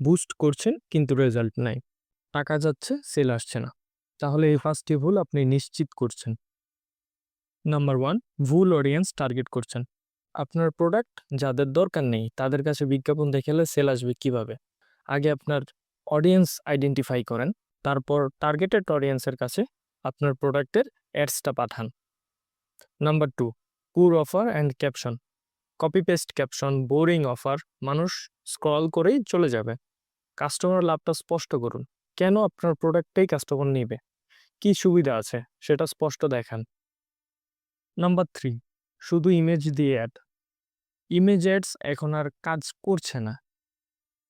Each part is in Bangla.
বুস্ট করছেন কিন্তু রেজাল্ট নাই। টাকা যাচ্ছে সেল আসছে না। তাহলে এই পাঁচটি ভুল আপনি নিশ্চিত করছেন। নাম্বার ওয়ান ভুল অডিয়েন্স টার্গেট করছেন। আপনার প্রোডাক্ট যাদের দরকার নেই, তাদের কাছে বিজ্ঞাপন দেখালে সেল আসবে কীভাবে? আগে আপনার অডিয়েন্স আইডেন্টিফাই করেন, তারপর টার্গেটেড অডিয়েন্সের কাছে আপনার প্রোডাক্টের অ্যাডসটা পাঠান। Number two poor offer and caption copy paste caption boring offer মানুষ স্ক্রল করেই চলে যাবে। কাস্টমার লাভটা স্পষ্ট করুন। কেন আপনার প্রোডাক্টটাই কাস্টমার নেবে? কি সুবিধা আছে? সেটা স্পষ্ট দেখান। নাম্বার থ্রি, শুধু ইমেজ দিয়ে অ্যাড ইমেজ অ্যাডস এখন আর কাজ করছে না।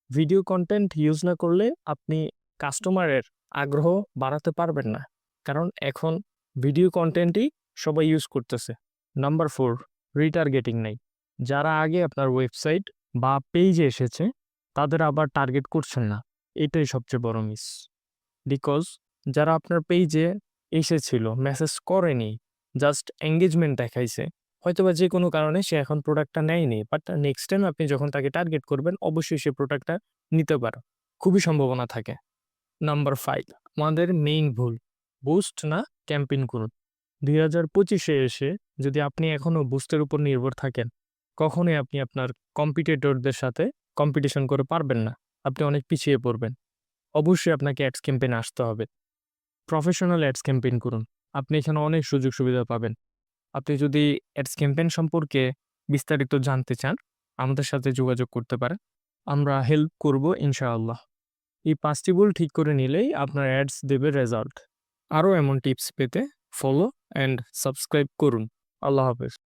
ভিডিও কন্টেন্ট ইউজ না করলে আপনি কাস্টমারের আগ্রহ বাড়াতে পারবেন না। কারণ এখন ভিডিও কন্টেন্টই সবাই ইউজ করতেছে। নাম্বার ফোর রিটার্গেটিং নেই। যারা আগে আপনার ওয়েবসাইট বা পেজে এসেছে তাদের আবার টার্গেট করছেন না। এটাই সবচেয়ে বড় মিস বিকজ যারা আপনার পেজে এসেছিল মেসেজ করেনি জাস্ট এঙ্গেজমেন্ট দেখাইছে, হয়তোবা যে কোনো কারণে সে এখন প্রোডাক্টটা নেয়নি বাট নেক্সট টাইম আপনি যখন তাকে টার্গেট করবেন, অবশ্যই সে প্রোডাক্টটা নিতে পারে। খুবই সম্ভাবনা থাকে। নাম্বার ফাইভ আমাদের মেইন ভুল বুস্ট না ক্যাম্পেইন করুন। দুই হাজার পঁচিশে এসে যদি আপনি এখনও বুস্টের উপর নির্ভর থাকেন, কখনোই আপনি আপনার কম্পিটিটরদের সাথে কম্পিটিশন করে পারবেন না, আপনি অনেক পিছিয়ে পড়বেন। অবশ্যই আপনাকে অ্যাডস ক্যাম্পেইন আসতে হবে। প্রফেশনাল অ্যাডস ক্যাম্পেইন করুন। আপনি এখানে অনেক সুযোগ সুবিধা পাবেন। আপনি যদি অ্যাডস ক্যাম্পেইন সম্পর্কে বিস্তারিত জানতে চান, আমাদের সাথে যোগাযোগ করতে পারেন। আমরা হেল্প করব ইনশাআল্লাহ। এই পাঁচটি ভুল ঠিক করে নিলেই আপনার অ্যাডস দেবে রেজাল্ট আরও এমন টিপস পেতে ফলো অ্যান্ড সাবস্ক্রাইব করুন। আল্লাহ হাফেজ।